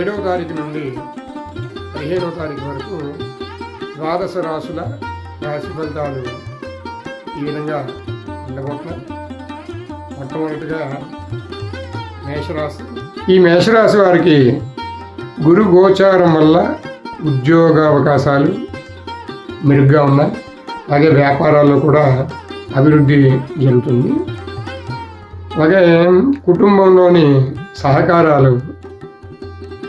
ఏడవ తారీఖు నుండి పదిహేనవ తారీఖు వరకు ద్వాదశ రాసుల రాశి ఫలితాలు ఈ విధంగా ఉండబోతున్నాయి. మొట్టమొదటిగా మేషరాశి. ఈ మేషరాశి వారికి గురు గోచారం వల్ల ఉద్యోగ అవకాశాలు మెరుగ్గా ఉన్నాయి. అలాగే వ్యాపారాల్లో కూడా అభివృద్ధి జరుగుతుంది. అలాగే కుటుంబంలోని సహకారాలు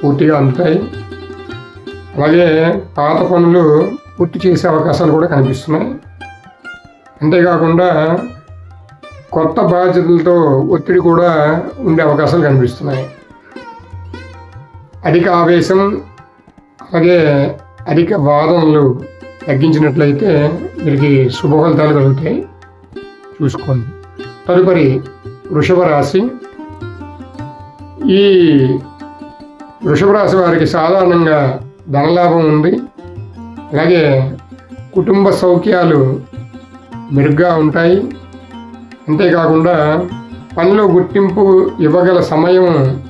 పూర్తిగా అందుతాయి. అలాగే పాత పనులు పూర్తి చేసే అవకాశాలు కూడా కనిపిస్తున్నాయి. అంతేకాకుండా కొత్త బాధ్యతలతో ఒత్తిడి కూడా ఉండే అవకాశాలు కనిపిస్తున్నాయి. అధిక ఆవేశం అలాగే అధిక వాదనలు తగ్గించినట్లయితే వీరికి శుభ ఫలితాలు కలుగుతాయి. చూసుకోండి. తదుపరి వృషభ రాశి. ఈ వృషభ రాశి వారికి సాధారణంగా ధనలాభం ఉంది. అలాగే కుటుంబ సౌఖ్యాలు మెరుగ్గా ఉంటాయి. అంతేకాకుండా పనిలో గుర్తింపు ఇవ్వగల సమయం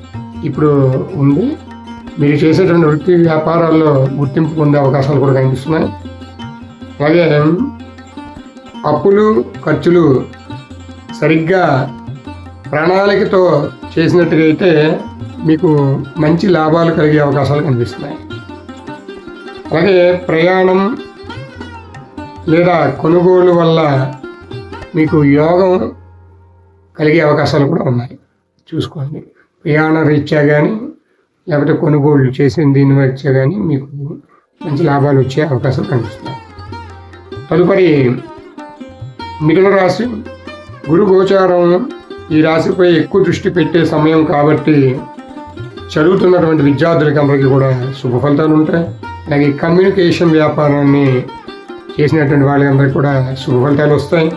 ఇప్పుడు ఉంది. మీరు చేసేటువంటి వృత్తి వ్యాపారాల్లో గుర్తింపు పొందే అవకాశాలు కూడా కనిపిస్తున్నాయి. అలాగే అప్పులు ఖర్చులు సరిగ్గా ప్రణాళికతో చేసినట్టుగైతే అయితే మీకు మంచి లాభాలు కలిగే అవకాశాలు కనిపిస్తున్నాయి. అలాగే ప్రయాణం లేదా కొనుగోలు వల్ల మీకు యోగం కలిగే అవకాశాలు కూడా ఉన్నాయి. చూసుకోండి. ప్రయాణ రీత్యా కానీ లేకపోతే కొనుగోళ్ళు చేసిన దీని రీత్యా కానీ మీకు మంచి లాభాలు వచ్చే అవకాశాలు కనిపిస్తున్నాయి. తదుపరి మిథున రాశి గురు గోచారం ఈ రాశిపై ఎక్కువ దృష్టి పెట్టే సమయం కాబట్టి చదువుతున్నటువంటి విద్యార్థులకి అందరికీ కూడా శుభ ఫలితాలు ఉంటాయి. అలాగే కమ్యూనికేషన్ వ్యాపారాన్ని చేసినటువంటి వాళ్ళందరికీ కూడా శుభ ఫలితాలు వస్తాయి.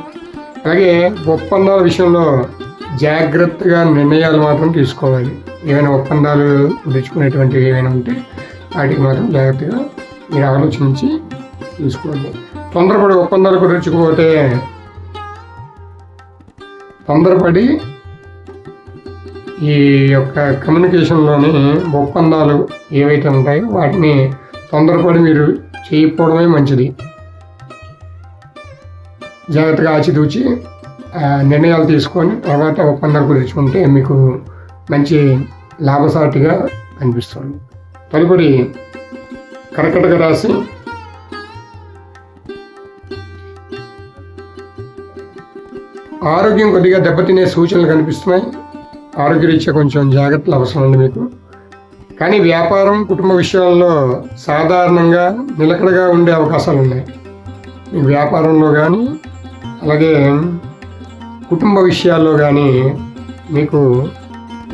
అలాగే ఒప్పందాల విషయంలో జాగ్రత్తగా నిర్ణయాలు మాత్రం తీసుకోవాలి. ఏమైనా ఒప్పందాలు తెచ్చుకునేటువంటివి ఏమైనా ఉంటే వాటికి మాత్రం జాగ్రత్తగా మీరు ఆలోచించి తీసుకోండి. తొందరపడి ఒప్పందాలు కుదుర్చుకుపోతే తొందరపడి ఈ యొక్క కమ్యూనికేషన్లోని ఒప్పందాలు ఏవైతే ఉంటాయో వాటిని తొందరపడి మీరు చేయకపోవడమే మంచిది. జాగ్రత్తగా ఆచితూచి నిర్ణయాలు తీసుకొని తర్వాత ఒప్పందాలు కుదుర్చుకుంటే మీకు మంచి లాభసాటిగా అనిపిస్తుంది. తదుపరి కర్కటక రాశి ఆరోగ్యం కొద్దిగా దెబ్బతినే సూచనలు కనిపిస్తున్నాయి. ఆరోగ్యరీత్యా కొంచెం జాగ్రత్తలు అవసరం అండి మీకు. కానీ వ్యాపారం కుటుంబ విషయాల్లో సాధారణంగా నిలకడగా ఉండే అవకాశాలు ఉన్నాయి. మీ వ్యాపారంలో కానీ అలాగే కుటుంబ విషయాల్లో కానీ మీకు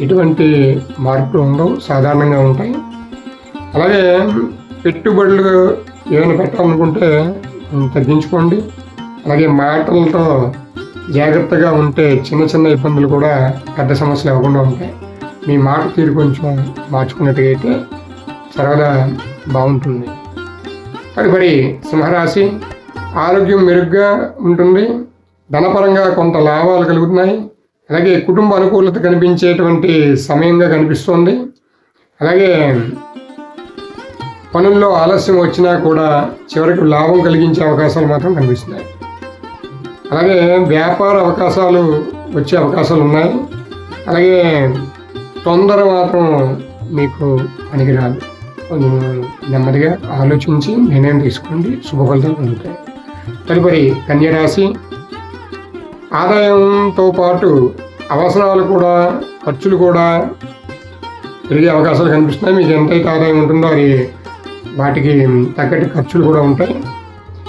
ఎటువంటి మార్పులు ఉండవు సాధారణంగా ఉంటాయి. అలాగే పెట్టుబడులు ఏమైనా పెట్టాలనుకుంటే తగ్గించుకోండి. అలాగే మాటలతో జాగ్రత్తగా ఉంటే చిన్న చిన్న ఇబ్బందులు కూడా పెద్ద సమస్యలు అవ్వకుండా ఉంటాయి. మీ మాట తీరు కొంచెం మార్చుకున్నట్టుగైతే అయితే సరదా బాగుంటుంది. తదుపరి సింహరాశి. ఆరోగ్యం మెరుగ్గా ఉంటుంది. ధనపరంగా కొంత లాభాలు కలుగుతున్నాయి. అలాగే కుటుంబ అనుకూలత కనిపించేటువంటి సమయంగా కనిపిస్తుంది. అలాగే పనుల్లో ఆలస్యం వచ్చినా కూడా చివరికి లాభం కలిగించే అవకాశాలు మాత్రం కనిపిస్తున్నాయి. అలాగే వ్యాపార అవకాశాలు వచ్చే అవకాశాలు ఉన్నాయి. అలాగే తొందర మాత్రం మీకు పనికిరాదు. కొంచెం నెమ్మదిగా ఆలోచించి నిర్ణయం తీసుకోండి. శుభ ఫలితాలు పొందుతాయి. తదుపరి కన్యరాశి. ఆదాయంతో పాటు అవసరాలు కూడా ఖర్చులు కూడా పెరిగే అవకాశాలు కనిపిస్తున్నాయి. మీకు ఎంతైతే ఆదాయం ఉంటుందో అది వాటికి తగ్గట్టు ఖర్చులు కూడా ఉంటాయి.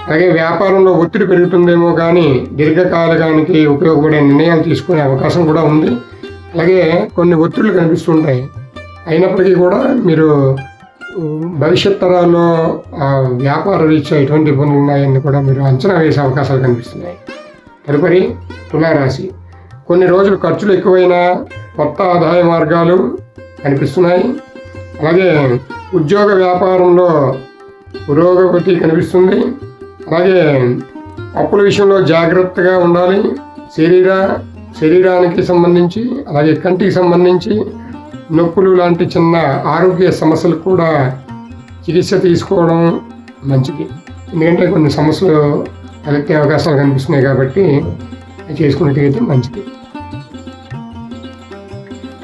అలాగే వ్యాపారంలో ఒత్తిడి పెరుగుతుందేమో కానీ దీర్ఘకాలికానికి ఉపయోగపడే నిర్ణయాలు తీసుకునే అవకాశం కూడా ఉంది. అలాగే కొన్ని ఒత్తిడులు కనిపిస్తుంటాయి. అయినప్పటికీ కూడా మీరు భవిష్యత్ తరాల్లో వ్యాపార రీత్యా ఎటువంటి ఇబ్బందులు ఉన్నాయని కూడా మీరు అంచనా వేసే అవకాశాలు కనిపిస్తున్నాయి. తదుపరి తులారాశి. కొన్ని రోజులు ఖర్చులు ఎక్కువైనా కొత్త ఆదాయ మార్గాలు కనిపిస్తున్నాయి. అలాగే ఉద్యోగ వ్యాపారంలో పురోగతి కనిపిస్తుంది. అలాగే అప్పుల విషయంలో జాగ్రత్తగా ఉండాలి. శరీర శరీరానికి సంబంధించి అలాగే కంటికి సంబంధించి నొప్పులు లాంటి చిన్న ఆరోగ్య సమస్యలు కూడా చికిత్స తీసుకోవడం మంచిది. ఎందుకంటే కొన్ని సమస్యలు తలెత్తే అవకాశాలు కనిపిస్తున్నాయి కాబట్టి అది చేసుకున్నట్టయితే మంచిది.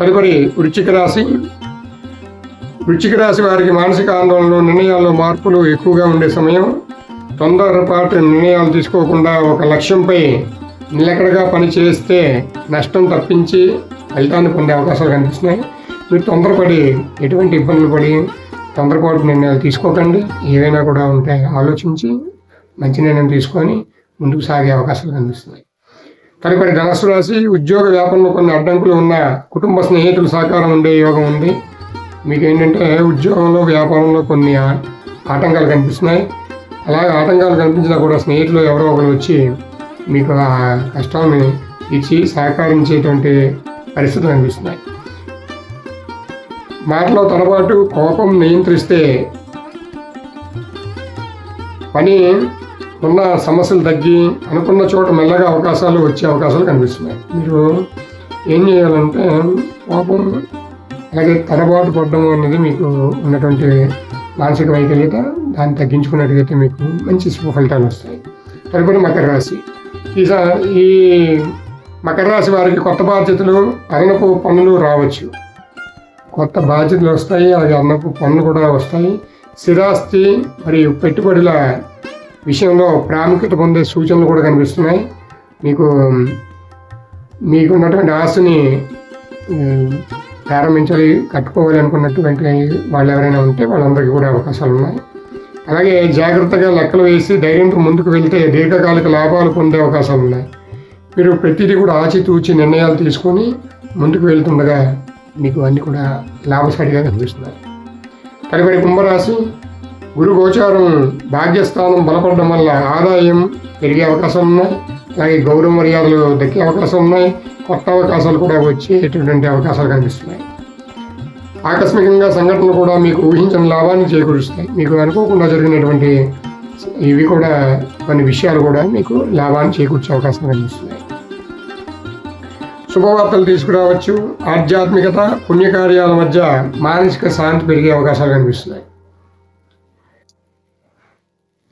తదుపరి వృచ్చిక రాశి. వృచ్చిక రాశి వారికి మానసిక ఆందోళనలు నిర్ణయాల్లో మార్పులు ఎక్కువగా ఉండే సమయం. తొందరపాటు నిర్ణయాలు తీసుకోకుండా ఒక లక్ష్యంపై నిలకడగా పనిచేస్తే నష్టం తప్పించి ఫలితాన్ని పొందే అవకాశాలు కనిపిస్తున్నాయి. మీరు తొందరపడి ఎటువంటి ఇబ్బందులు పడి తొందరపాటు నిర్ణయాలు తీసుకోకండి. ఏవైనా కూడా ఉంటే ఆలోచించి మంచి నిర్ణయం తీసుకొని ముందుకు సాగే అవకాశాలు కనిపిస్తున్నాయి. తదుపరి ధనస్సు రాశి ఉద్యోగ వ్యాపారంలో కొన్ని అడ్డంకులు ఉన్న కుటుంబ స్నేహితుల సహకారం ఉండే యోగం ఉంది. మీకు ఏంటంటే ఉద్యోగంలో వ్యాపారంలో కొన్ని ఆటంకాలు కనిపిస్తున్నాయి. అలాగే ఆటంకాలు కనిపించినా కూడా స్నేహితులు ఎవరో ఒకరు వచ్చి మీకు ఆ కష్టాన్ని ఇచ్చి సహకరించేటువంటి పరిస్థితులు కనిపిస్తున్నాయి. మాటలో తొరపాటు కోపం నియంత్రిస్తే పని ఉన్న సమస్యలు తగ్గి అనుకున్న చోట మెల్లగా అవకాశాలు వచ్చే అవకాశాలు కనిపిస్తున్నాయి. మీరు ఏం చేయాలంటే కోపం అలాగే తడబాటు పడడం అనేది మీకు ఉన్నటువంటి మానసిక వైకల్యత దాన్ని తగ్గించుకున్నట్టుగైతే మీకు మంచి శుభ ఫలితాలు వస్తాయి. తదుపరి మకర రాశి. ఈ ఈ మకర రాశి వారికి కొత్త బాధ్యతలు అదనపు పనులు రావచ్చు. కొత్త బాధ్యతలు వస్తాయి అలాగే అదనపు పనులు కూడా వస్తాయి. స్థిరాస్తి మరియు పెట్టుబడుల విషయంలో ప్రాముఖ్యత పొందే సూచనలు కూడా కనిపిస్తున్నాయి. మీకు మీకున్నటువంటి ఆస్తిని ప్రారంభించాలి కట్టుకోవాలి అనుకున్నటువంటి వాళ్ళు ఎవరైనా ఉంటే వాళ్ళందరికీ కూడా అవకాశాలు ఉన్నాయి అలాగే జాగ్రత్తగా లెక్కలు వేసి ధైర్యంతో ముందుకు వెళ్తే దీర్ఘకాలిక లాభాలు పొందే అవకాశాలు ఉన్నాయి మీరు ప్రతిదీ కూడా ఆచితూచి నిర్ణయాలు తీసుకొని ముందుకు వెళ్తుండగా మీకు అన్ని కూడా లాభసాటిగా కనిపిస్తున్నాయి. తదుపరి కుంభరాశి గురు గోచారం భాగ్యస్థానం బలపడడం వల్ల ఆదాయం పెరిగే అవకాశం ఉన్నాయి అలాగే గౌరవ మర్యాదలు దక్కే అవకాశం ఉన్నాయి కొత్త అవకాశాలు కూడా వచ్చేటటువంటి అవకాశాలు కనిపిస్తున్నాయి. ఆకస్మికంగా సంఘటనలు కూడా మీకు ఊహించిన లాభాన్ని చేకూరుస్తాయి. మీకు అనుకోకుండా జరిగినటువంటి ఇవి కూడా కొన్ని విషయాలు కూడా మీకు లాభాన్ని చేకూర్చే అవకాశం కనిపిస్తున్నాయి. శుభవార్తలు తీసుకురావచ్చు. ఆధ్యాత్మికత పుణ్యకార్యాల మధ్య మానసిక శాంతి పెరిగే అవకాశాలు కనిపిస్తున్నాయి.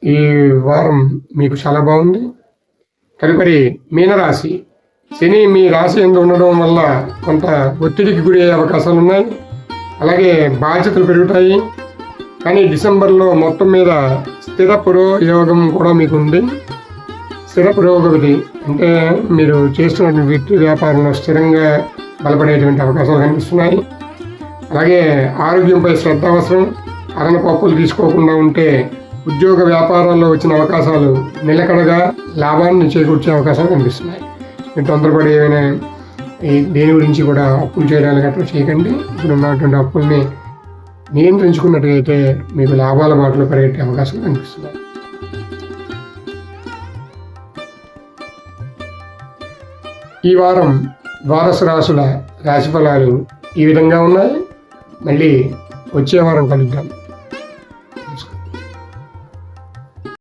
ఈ వారం మీకు చాలా బాగుంది. తదుపరి మీనరాశి. శని మీ రాశి ఎందు ఉండడం వల్ల కొంత ఒత్తిడికి గురి అయ్యే అవకాశాలు ఉన్నాయి. అలాగే బాధ్యతలు పెరుగుతాయి. కానీ డిసెంబర్లో మొత్తం మీద స్థిర పురోయోగం కూడా మీకు ఉంది. స్థిర పురోగతి అంటే మీరు చేస్తున్న వృత్తి వ్యాపారంలో స్థిరంగా బలపడేటువంటి అవకాశాలు కనిపిస్తున్నాయి. అలాగే ఆరోగ్యంపై శ్రద్ధ అవసరం. అరణ పప్పులు తీసుకోకుండా ఉంటే ఉద్యోగ వ్యాపారాల్లో వచ్చిన అవకాశాలు నిలకడగా లాభాన్ని చేకూర్చే అవకాశాలు కనిపిస్తున్నాయి. మీరు తొందరపడి ఏమైనా దేని గురించి కూడా అప్పులు చేయడానికి అట్లా చేయకండి. ఇప్పుడు ఉన్నటువంటి అప్పుల్ని నియంత్రించుకున్నట్టయితే మీకు లాభాల బాటలో పెరిగే అవకాశాలు కనిపిస్తుంది. ఈ వారం ద్వాదశ రాశుల రాశిఫలాలు ఈ విధంగా ఉన్నాయి. మళ్ళీ వచ్చే వారం కలుద్దాం.